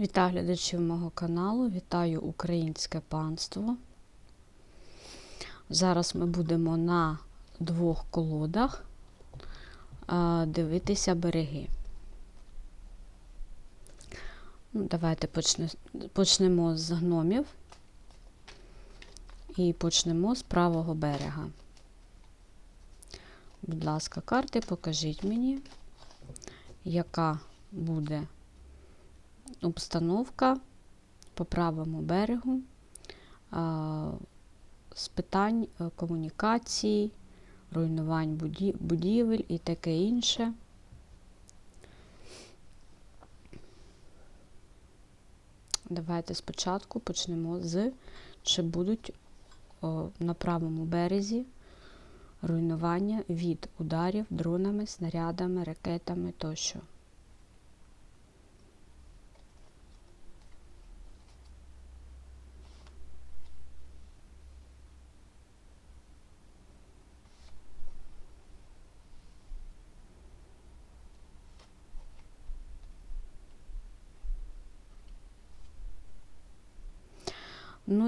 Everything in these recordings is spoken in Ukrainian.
Вітаю глядачів мого каналу, вітаю українське панство. Зараз ми будемо на двох колодах дивитися береги. Ну, давайте почнемо з гномів і почнемо з правого берега. Будь ласка, карти, покажіть мені, яка буде обстановка по правому берегу з питань е, комунікації, руйнувань будівель і таке інше. Давайте спочатку почнемо з чи будуть на правому березі руйнування від ударів дронами, снарядами, ракетами тощо.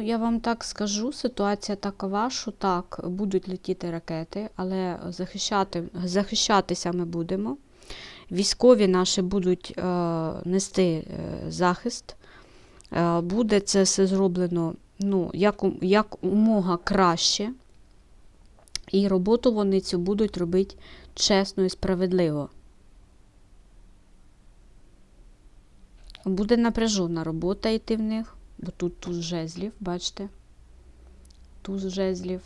Ну, я вам так скажу, ситуація такова, що так, будуть летіти ракети, але захищати, захищатися ми будемо. Військові наші будуть е, нести е, захист. Е, буде це все зроблено ну, як, як умога краще. І роботу вони цю будуть робити чесно і справедливо. Буде напряжена робота йти в них, бо тут туз жезлів, бачите? Туз жезлів.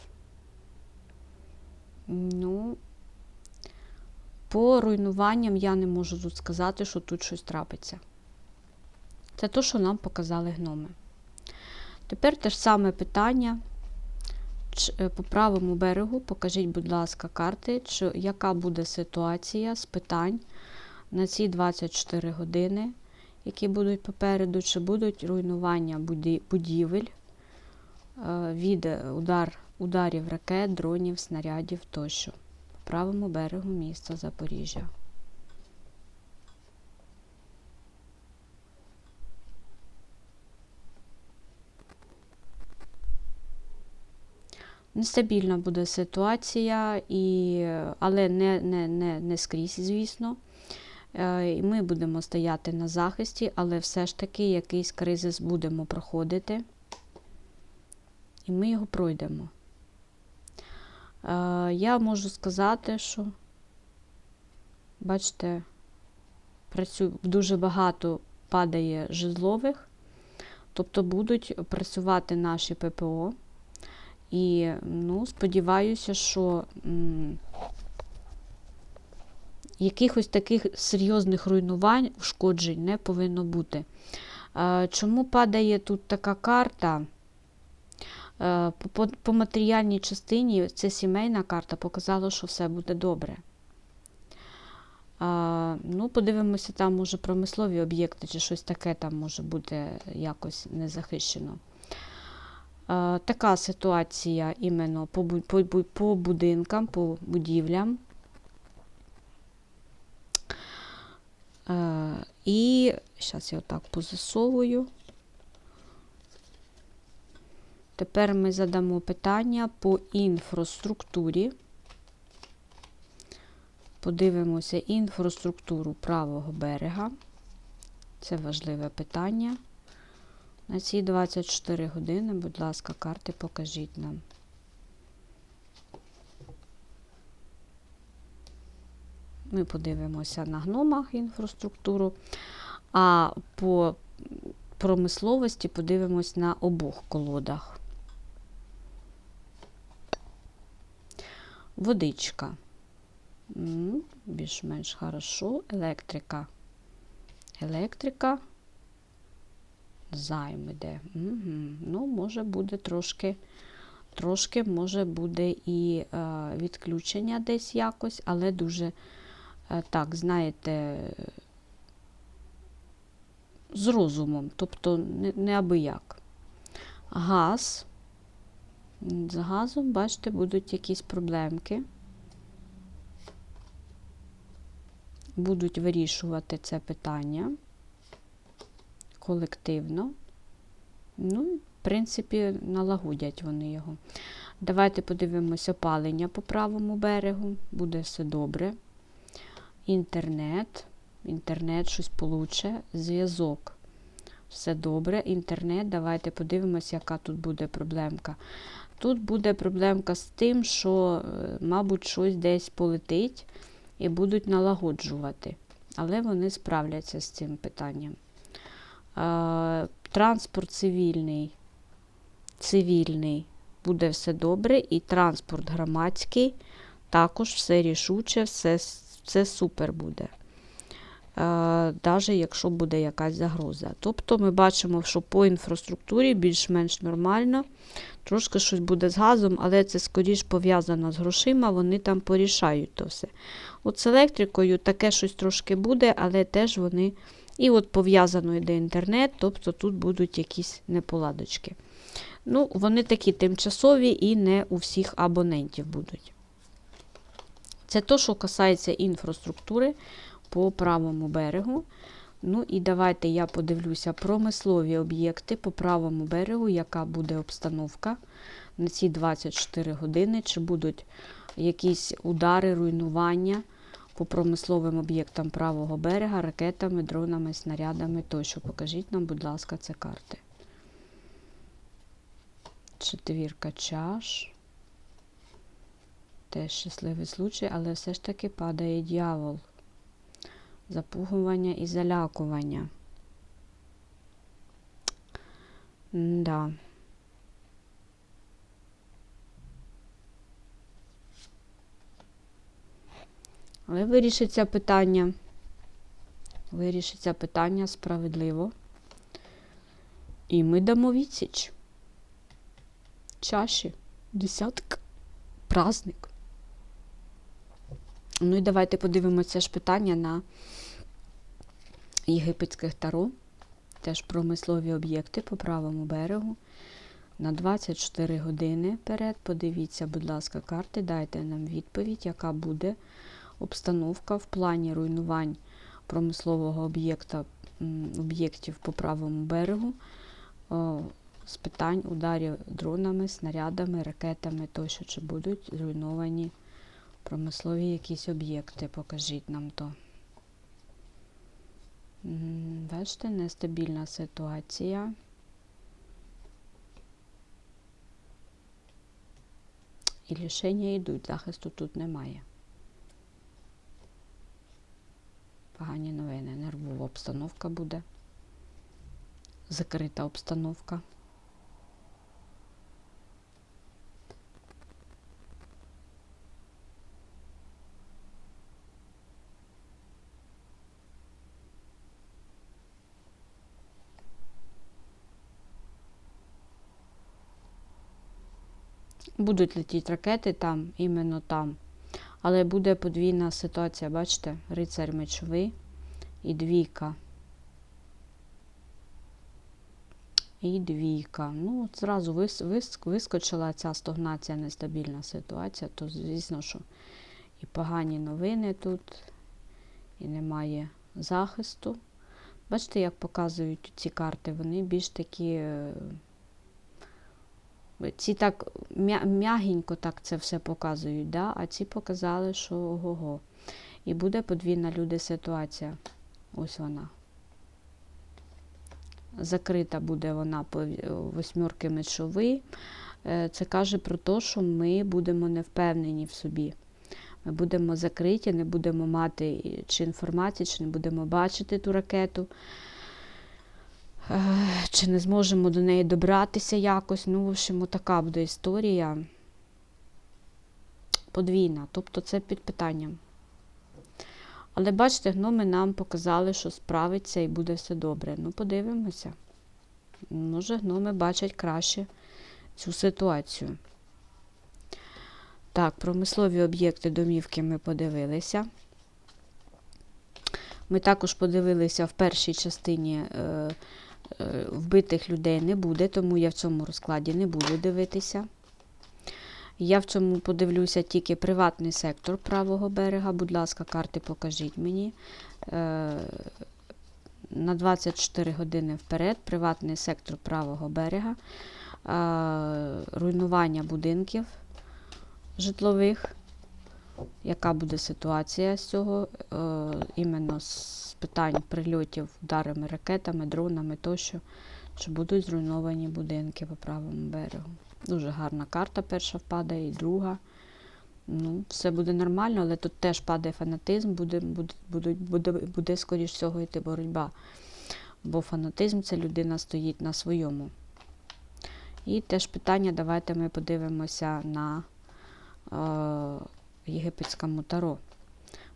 Ну, по руйнуванням я не можу тут сказати, що тут щось трапиться. Це те, що нам показали гноми. Тепер те ж саме питання. Е, По правому берегу покажіть, будь ласка, карти, чи, яка буде ситуація з питань на ці 24 години, які будуть попереду, чи будуть руйнування будівель е, від е, удар, ударів ракет, дронів, снарядів тощо. По правому берегу міста Запоріжжя. Нестабільна буде ситуація, і, але не, не, не, не скрізь, звісно. Е, і Ми будемо стояти на захисті, але все ж таки якийсь кризис будемо проходити. І ми його пройдемо. Е, Я можу сказати, що, бачите, дуже багато падає жезлових, тобто будуть працювати наші ППО. І ну, сподіваюся, що якихось таких серйозних руйнувань, ушкоджень не повинно бути. Чому падає тут така карта? По, матеріальній частині це сімейна карта показала, що все буде добре. Ну, подивимося, там може промислові об'єкти чи щось таке там може бути якось незахищено. Така ситуація іменно по будинкам, по будівлям. І зараз я отак позасовую. Тепер ми задамо питання по інфраструктурі. Подивимося інфраструктуру правого берега. Це важливе питання. На ці 24 години, будь ласка, карти покажіть нам. Ми подивимося на гномах інфраструктуру, а по промисловості подивимось на обох колодах. Водичка. Більш-менш хорошо. Електрика. Електрика займ іде. Угу. Ну, може буде трошки, трошки може буде і е, відключення десь якось, але дуже, так, знаєте, з розумом, тобто не, не. Газ. З газом, бачите, будуть якісь проблемки. Будуть вирішувати це питання. колективно. Ну, в принципі, налагодять вони його. Давайте подивимося опалення по правому берегу. Буде все добре. Інтернет. Інтернет щось получе. Зв'язок. Все добре. Інтернет. Давайте подивимося, яка тут буде проблемка. Тут буде проблемка з тим, що, е, мабуть, щось десь полетить і будуть налагоджувати. Але вони справляться з цим питанням. Е, Транспорт цивільний. Цивільний буде все добре, і транспорт громадський також все рішуче, все, все супер буде. Навіть якщо буде якась загроза. Тобто ми бачимо, що по інфраструктурі більш-менш нормально. Трошки щось буде з газом, але це скоріш пов'язано з грошима, вони там порішають то все. От з електрикою таке щось трошки буде, але теж вони. І от пов'язано йде інтернет, тобто тут будуть якісь неполадочки. Ну, вони такі тимчасові і не у всіх абонентів будуть. Це то, що касається інфраструктури по правому берегу. Ну і давайте я подивлюся промислові об'єкти по правому берегу, яка буде обстановка на ці 24 години, чи будуть якісь удари, руйнування по промисловим об'єктам правого берега, ракетами, дронами, снарядами тощо. Покажіть нам, будь ласка, це карти. Четвірка чаш. Теж щасливий случай, але все ж таки падає дьявол. Запугування і залякування. Да. Але вирішиться питання. Вирішиться питання справедливо. І ми дамо відсіч. Чаші, десятка, праздник. Ну і давайте подивимося ж питання на єгипетських таро. Теж промислові об'єкти по правому берегу. На 24 години вперед. Подивіться, будь ласка, карти, дайте нам відповідь, яка буде обстановка в плані руйнувань промислового об'єкта об'єктів по правому берегу. З питань ударів дронами, снарядами, ракетами тощо, чи будуть зруйновані промислові якісь об'єкти. Покажіть нам то. Бачите, нестабільна ситуація. І рішення йдуть, захисту тут немає. Погані новини, нервова обстановка буде. Закрита обстановка. Будуть летіти ракети там, іменно там. Але буде подвійна ситуація, бачите? Рицар мечовий і двійка. І двійка. Ну, зразу вис, вис, вискочила ця стогнація, нестабільна ситуація, то, звісно, що і погані новини тут, і немає захисту. Бачите, як показують ці карти, вони більш такі. Е, ці так м'ягенько так це все показують, да? а ці показали, що ого-го. І буде подвійна люди ситуація. Ось вона. Закрита буде вона по восьмерки мечовий. Е, це каже про те, що ми будемо не впевнені в собі. Ми будемо закриті, не будемо мати чи інформації, чи не будемо бачити ту ракету чи не зможемо до неї добратися якось. Ну, в общем, така буде історія подвійна, тобто це під питанням. Але бачите, гноми нам показали, що справиться і буде все добре. Ну, подивимося. Може, гноми бачать краще цю ситуацію. Так, промислові об'єкти домівки ми подивилися. Ми також подивилися в першій частині е, Е, вбитих людей не буде, тому я в цьому розкладі не буду дивитися. Я в цьому подивлюся тільки приватний сектор правого берега. Будь ласка, карти покажіть мені. Е, на 24 години вперед, приватний сектор правого берега, е, руйнування будинків житлових. Яка буде ситуація з цього, е, іменно з питань прильотів ударами, ракетами, дронами тощо, чи будуть зруйновані будинки по правому берегу. Дуже гарна карта перша впадає, і друга. Ну, все буде нормально, але тут теж падає фанатизм, буде, буде, буде, буде, скоріш всього йти боротьба. Бо фанатизм це людина стоїть на своєму. І теж питання, давайте ми подивимося на е, єгипетському таро.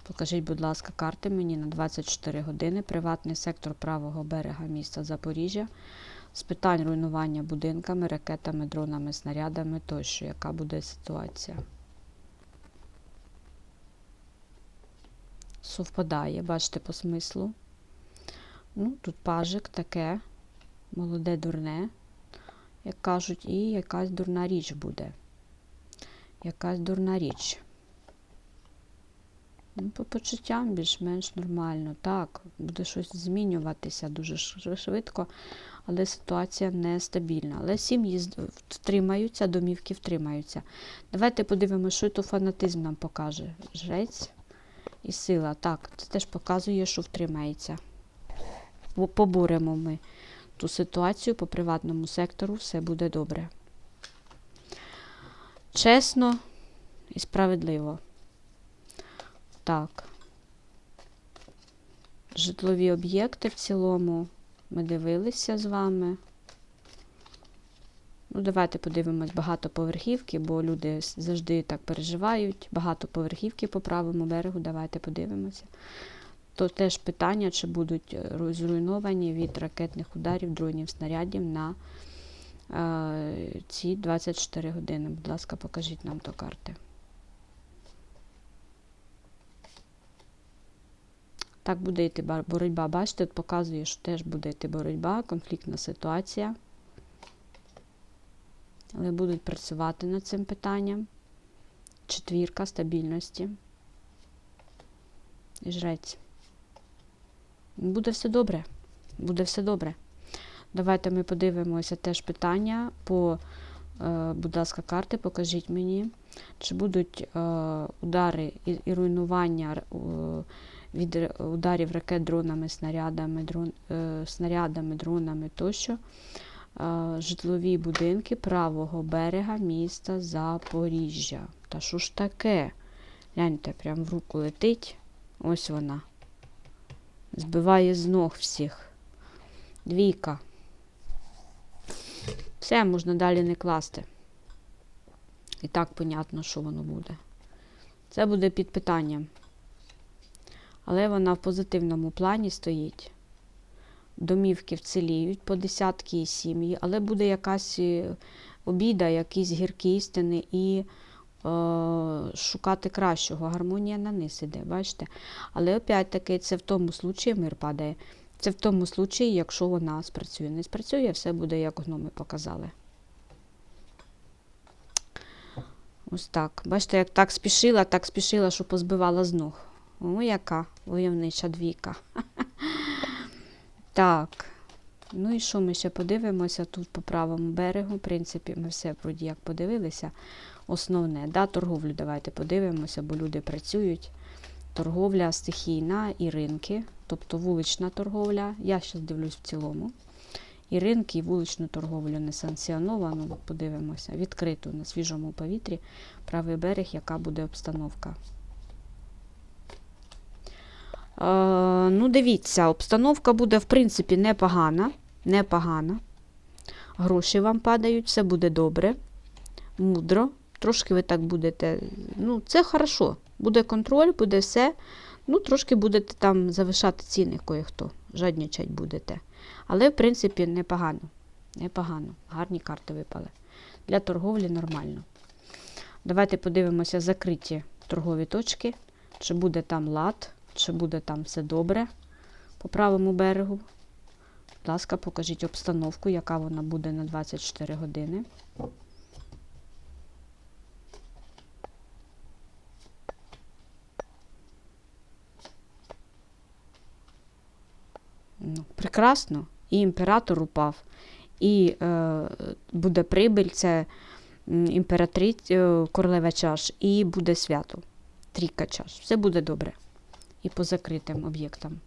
Покажіть, будь ласка, карти мені на 24 години. Приватний сектор правого берега міста Запоріжжя з питань руйнування будинками, ракетами, дронами, снарядами тощо. Яка буде ситуація? Совпадає, бачите, по смислу. Ну, тут пажик таке, молоде дурне, як кажуть, і якась дурна річ буде. Якась дурна річ. Ну, по почуттям більш-менш нормально. Так, буде щось змінюватися дуже швидко, але ситуація нестабільна. Але сім'ї втримаються, домівки втримаються. Давайте подивимося, що то фанатизм нам покаже. Жрець і сила. Так, це теж показує, що втримається. Бо Поборемо ми ту ситуацію по приватному сектору, все буде добре. Чесно і справедливо. Так. Житлові об'єкти в цілому ми дивилися з вами. Ну, давайте подивимось багатоповерхівки, бо люди завжди так переживають. Багатоповерхівки по правому берегу, давайте подивимося. То теж питання, чи будуть е, зруйновані від ракетних ударів, дронів, снарядів на е, ці 24 години. Будь ласка, покажіть нам то карти. Так буде йти боротьба. Бачите, тут показує, що теж буде йти боротьба, конфліктна ситуація. Але будуть працювати над цим питанням. Четвірка стабільності. І жрець. Буде все добре. Буде все добре. Давайте ми подивимося теж питання по, е, будь ласка, карти, покажіть мені, чи будуть е, удари і, руйнування у- від ударів ракет дронами, снарядами, дрон, е, снарядами, дронами тощо. е, Житлові будинки правого берега міста Запоріжжя. Та що ж таке? Гляньте, прям в руку летить. Ось вона. Збиває з ног всіх. Двійка. Все, можна далі не класти. І так понятно, що воно буде. Це буде під питанням. Але вона в позитивному плані стоїть. Домівки вціліють по десятки і сім'ї, але буде якась е, обіда, якісь гіркі істини і е, шукати кращого. Гармонія на низ іде, бачите? Але опять-таки це в тому случаї мир падає. Це в тому случаї, якщо вона спрацює. Не спрацює, все буде, як гноми показали. Ось так. Бачите, як так спішила, так спішила, що позбивала з ног. О, яка войовнича двійка. Так. Ну і що ми ще подивимося тут по правому берегу? В принципі, ми все вроді як подивилися. Основне, да, торговлю давайте подивимося, бо люди працюють. Торговля стихійна і ринки, тобто вулична торговля. Я зараз дивлюсь в цілому. І ринки, і вуличну торговлю несанкціоновану, подивимося, відкриту на свіжому повітрі, правий берег, яка буде обстановка. Е, ну, дивіться, обстановка буде, в принципі, непогана. Непогана. Гроші вам падають, все буде добре, мудро. Трошки ви так будете. Ну, це хорошо. Буде контроль, буде все. Ну, трошки будете там завишати ціни кое-хто. Жаднічать будете. Але, в принципі, непогано. Непогано. Гарні карти випали. Для торговлі нормально. Давайте подивимося закриті торгові точки. Чи буде там лад, чи буде там все добре по правому берегу. Будь ласка, покажіть обстановку, яка вона буде на 24 години. Ну, Прекрасно. І імператор упав, і е, буде прибиль, це імператриця, е, королева чаш, і буде свято. Трійка чаш. Все буде добре. І по закритим об'єктам.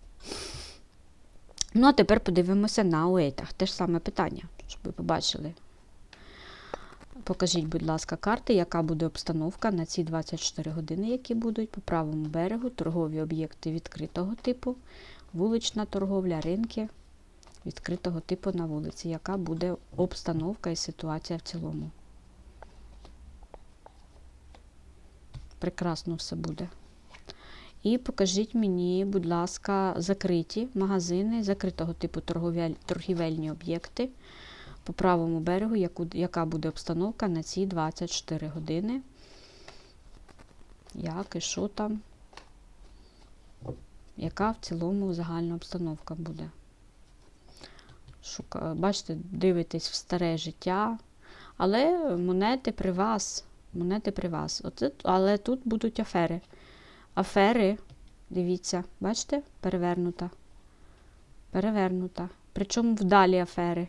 Ну, а тепер подивимося на уейтах. Те ж саме питання, щоб ви побачили. Покажіть, будь ласка, карти, яка буде обстановка на ці 24 години, які будуть по правому берегу, торгові об'єкти відкритого типу, вулична торговля, ринки відкритого типу на вулиці, яка буде обстановка і ситуація в цілому. Прекрасно все буде. І покажіть мені, будь ласка, закриті магазини, закритого типу торгівельні об'єкти по правому берегу, яку, яка буде обстановка на ці 24 години. Як і що там? Яка в цілому загальна обстановка буде? Шука... Бачите, дивитесь в старе життя, але монети при вас. Монети при вас. Оце, але тут будуть афери. Афери, дивіться, бачите, перевернута. Перевернута. Причому вдалі афери.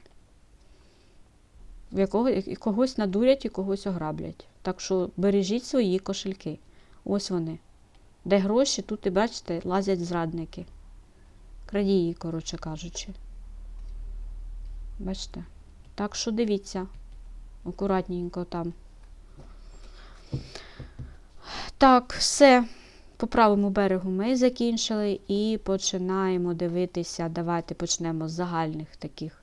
В якого, і когось надурять і когось ограблять. Так що бережіть свої кошельки. Ось вони. Де гроші, тут і бачите, лазять зрадники. Крадії, коротше кажучи. Бачите? Так що дивіться. Акуратненько там. Так, все. По правому берегу ми закінчили і починаємо дивитися. Давайте почнемо з загальних таких.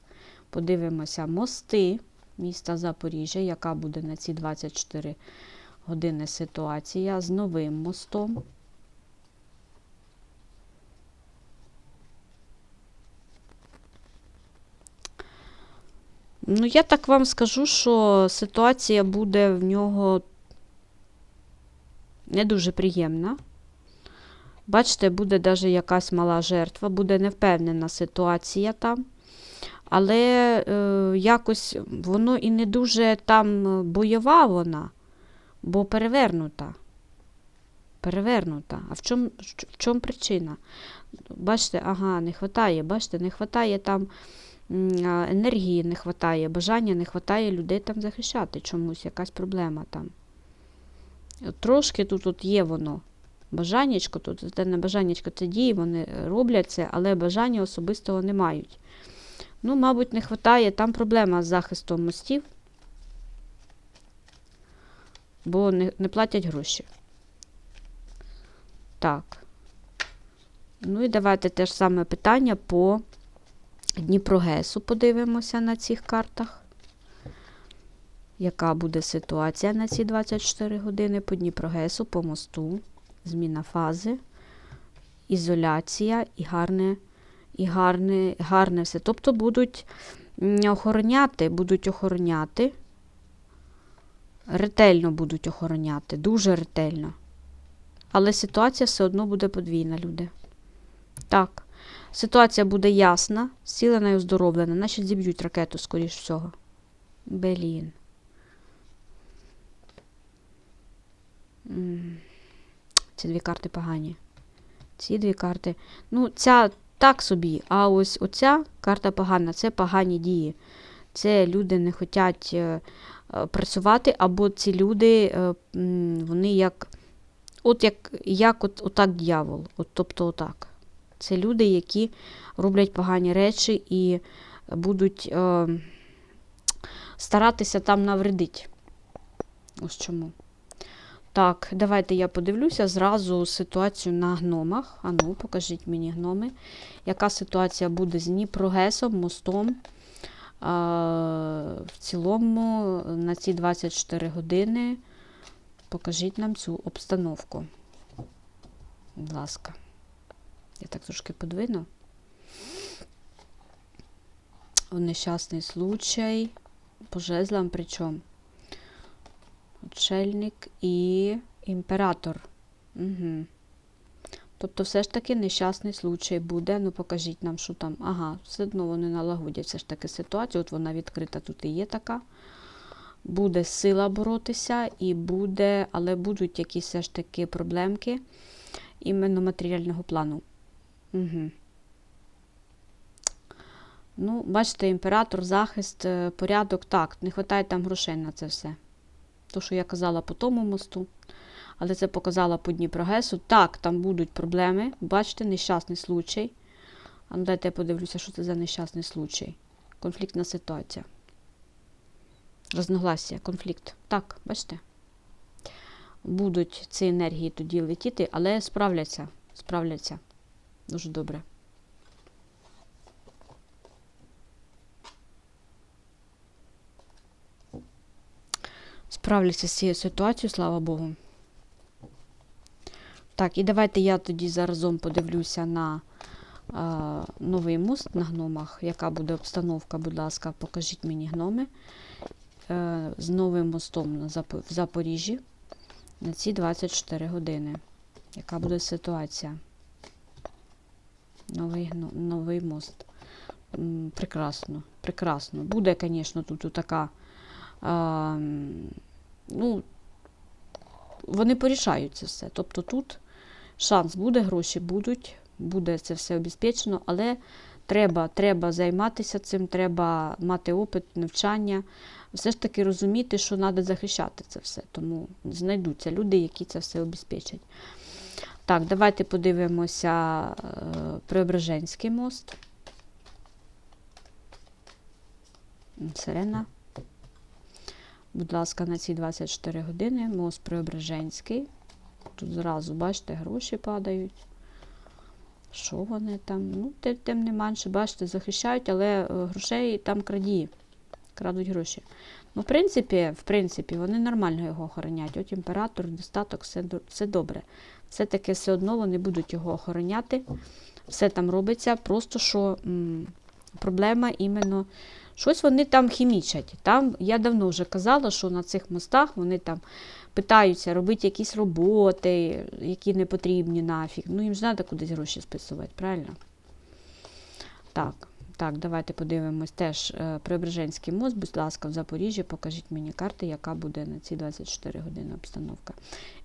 Подивимося мости міста Запоріжжя, яка буде на ці 24 години ситуація з новим мостом. Ну, я так вам скажу, що ситуація буде в нього не дуже приємна. Бачите, буде навіть якась мала жертва, буде невпевнена ситуація там. Але е, якось воно і не дуже там бойова вона, бо перевернута. Перевернута. А в чому в чому причина? Бачите, ага, не вистачає, бачите, не вистачає там енергії, не вистачає, бажання, не вистачає людей там захищати чомусь, якась проблема там. Трошки тут от є воно. Бажаннячко, тут це не бажаннячко, це дії, вони роблять це, але бажання особистого не мають. Ну, мабуть, не вистачає. Там проблема з захистом мостів, бо не, не платять гроші. Так. Ну і давайте те ж саме питання по Дніпрогесу подивимося на цих картах. Яка буде ситуація на ці 24 години по Дніпрогесу, по мосту, зміна фази, ізоляція і гарне і гарне, гарне все. Тобто будуть охороняти, будуть охороняти, ретельно будуть охороняти, дуже ретельно. Але ситуація все одно буде подвійна, люди. Так, ситуація буде ясна, зцілена і оздоровлена, значить зіб'ють ракету, скоріш всього. Белін. Ці дві карти погані. Ці дві карти. Ну, ця так собі. А ось оця карта погана, це погані дії. Це люди не хочуть е, е, працювати, або ці люди, е, вони як от як, як от, отак дьявол. От, тобто отак. Це люди, які роблять погані речі і будуть е, старатися там навредити. Ось чому. Так, давайте я подивлюся зразу ситуацію на гномах. Ану, покажіть мені гноми. Яка ситуація буде з Дніпрогесом, мостом? А, в цілому на ці 24 години покажіть нам цю обстановку. Будь ласка. Я так трошки подвину. Нещасний случай. По жезлам причому. Отшельник і імператор. Угу. Тобто, все ж таки нещасний случай буде. Ну, покажіть нам, що там. Ага, все одно вони налагодять все ж таки ситуацію. От вона відкрита, тут і є така. Буде сила боротися, і буде, але будуть якісь все ж таки проблемки іменно матеріального плану. Угу. Ну, бачите, імператор, захист, е, порядок, так, не вистачає там грошей на це все. То, що я казала по тому мосту, але це показала по Дніпрогесу. Так, там будуть проблеми. Бачите, нещасний случай. Ну дайте я подивлюся, що це за нещасний случай. Конфліктна ситуація. Розногласія, конфлікт. Так, бачите? Будуть ці енергії тоді летіти, але справляться. Справляться. Дуже добре. Справляться з цією ситуацією, слава Богу. Так, і давайте я тоді заразом подивлюся на а, новий мост на гномах. Яка буде обстановка, будь ласка, покажіть мені гноми е, з новим мостом на Запо- в Запоріжжі на ці 24 години. Яка буде ситуація? Новий, новий мост. Прекрасно, прекрасно. Буде, звісно, тут така. А, м, ну, вони порішають це все. Тобто тут шанс буде, гроші будуть, буде це все обезпечено, але треба, треба займатися цим, треба мати опит, навчання, все ж таки розуміти, що треба захищати це все. Тому знайдуться люди, які це все обезпечать. Так, давайте подивимося е, Преображенський мост. Сирена. Будь ласка, на ці 24 години мост Преображенський. Тут зразу, бачите, гроші падають. Що вони там? Ну, тим, тим не менше, бачите, захищають, але е, грошей там крадії. Крадуть гроші. Ну, в принципі, в принципі, вони нормально його охоронять. От імператор, достаток, все, все добре. Все-таки все одно вони будуть його охороняти. Все там робиться, просто що м, проблема іменно. Щось вони там хімічать. Там я давно вже казала, що на цих мостах вони там питаються робити якісь роботи, які не потрібні нафіг. Ну, їм ж треба кудись гроші списувати, правильно? Так, так, давайте подивимось теж е, Преображенський мост, будь ласка, в Запоріжжі. Покажіть мені карти, яка буде на ці 24 години обстановка.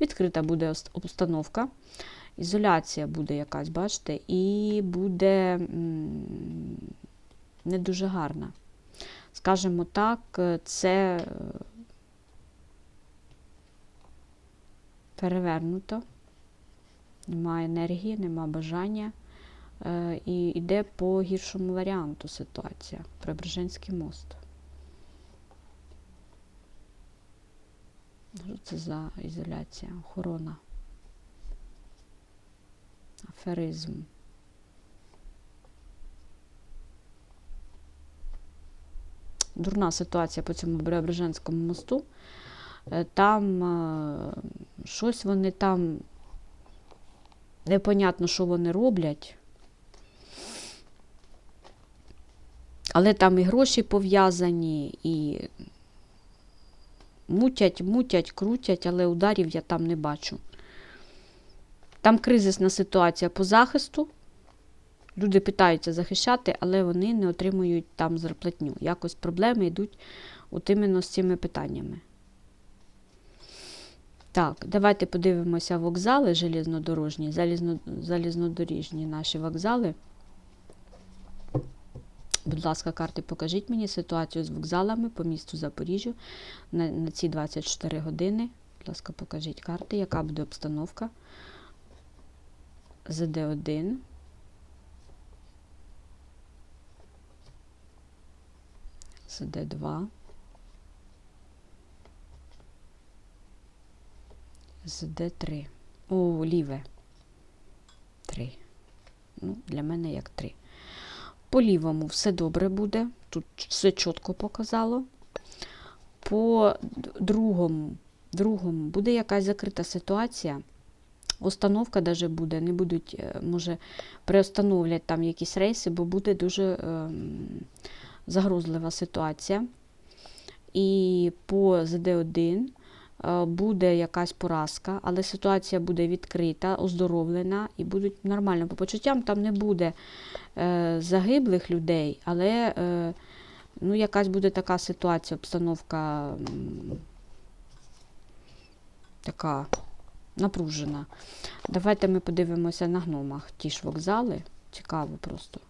Відкрита буде обстановка. Ізоляція буде якась, бачите, і буде не дуже гарна. Скажімо так, е, це е, перевернуто, немає енергії, немає бажання. Е, І йде по гіршому варіанту ситуація. Преображенський мост. Це за ізоляція? Охорона. Аферизм. Дурна ситуація по цьому Преображенському мосту. Е, Там е, щось вони там непонятно, що вони роблять. Але там і гроші пов'язані, і мутять, мутять, крутять, але ударів я там не бачу. Там кризисна ситуація по захисту. Люди питаються захищати, але вони не отримують там зарплатню. Якось проблеми йдуть от іменно з цими питаннями. Так, давайте подивимося вокзали железнодорожні, залізно, залізнодоріжні наші вокзали. Будь ласка, карти, покажіть мені ситуацію з вокзалами по місту Запоріжжю на, на ці 24 години. Будь ласка, покажіть карти, яка буде обстановка. ЗД1. ЗД2. ЗД3. О, ліве. 3. Ну, для мене як 3. По лівому все добре буде. Тут все чітко показало. По другому, другому буде якась закрита ситуація. Установка даже буде, не будуть, е, може, приостановлять там якісь рейси, бо буде дуже ем, загрозлива ситуація. І по ЗД1 е, буде якась поразка, але ситуація буде відкрита, оздоровлена і будуть нормально. По почуттям там не буде е, загиблих людей, але е, ну, якась буде така ситуація, обстановка така напружена. Давайте ми подивимося на гномах. Ті ж вокзали. Цікаво просто.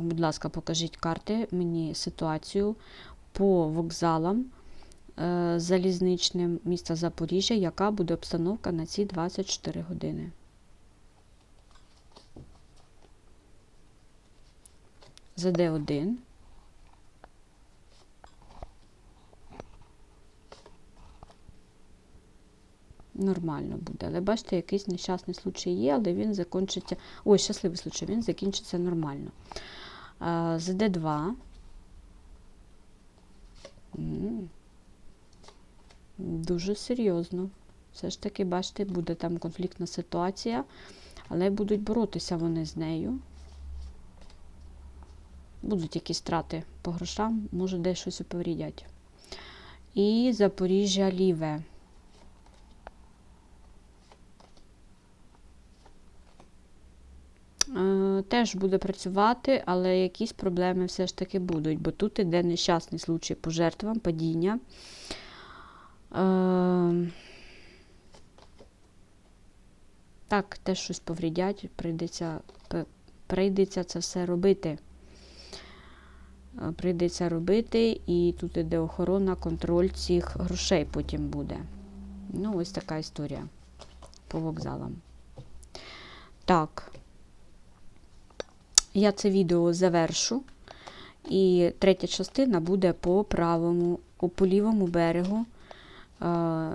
Будь ласка, покажіть карти мені ситуацію по вокзалам е, залізничним міста Запоріжжя, яка буде обстановка на ці 24 години. ЗД1. Нормально буде. Але бачите, якийсь нещасний случай є, але він закінчиться. Ой, щасливий случай, він закінчиться нормально. А, ЗД2. Дуже серйозно. Все ж таки, бачите, буде там конфліктна ситуація, але будуть боротися вони з нею. Будуть якісь страти по грошам, може десь щось оповрідять. І Запоріжжя ліве. Е, Теж буде працювати, але якісь проблеми все ж таки будуть, бо тут іде нещасний случай по жертвам, падіння. Е, Так, теж щось поврідять, прийдеться, прийдеться це все робити. Е, Прийдеться робити, і тут іде охорона, контроль цих грошей потім буде. Ну, ось така історія по вокзалам. Так. Я це відео завершу. І третя частина буде по правому, по лівому берегу е,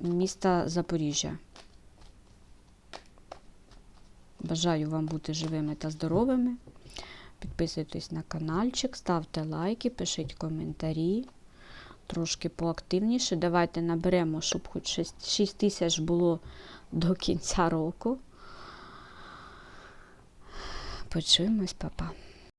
міста Запоріжжя. Бажаю вам бути живими та здоровими. Підписуйтесь на каналчик, ставте лайки, пишіть коментарі. Трошки поактивніше. Давайте наберемо, щоб хоч 6, 6 тисяч було до кінця року. Почуємось, папа.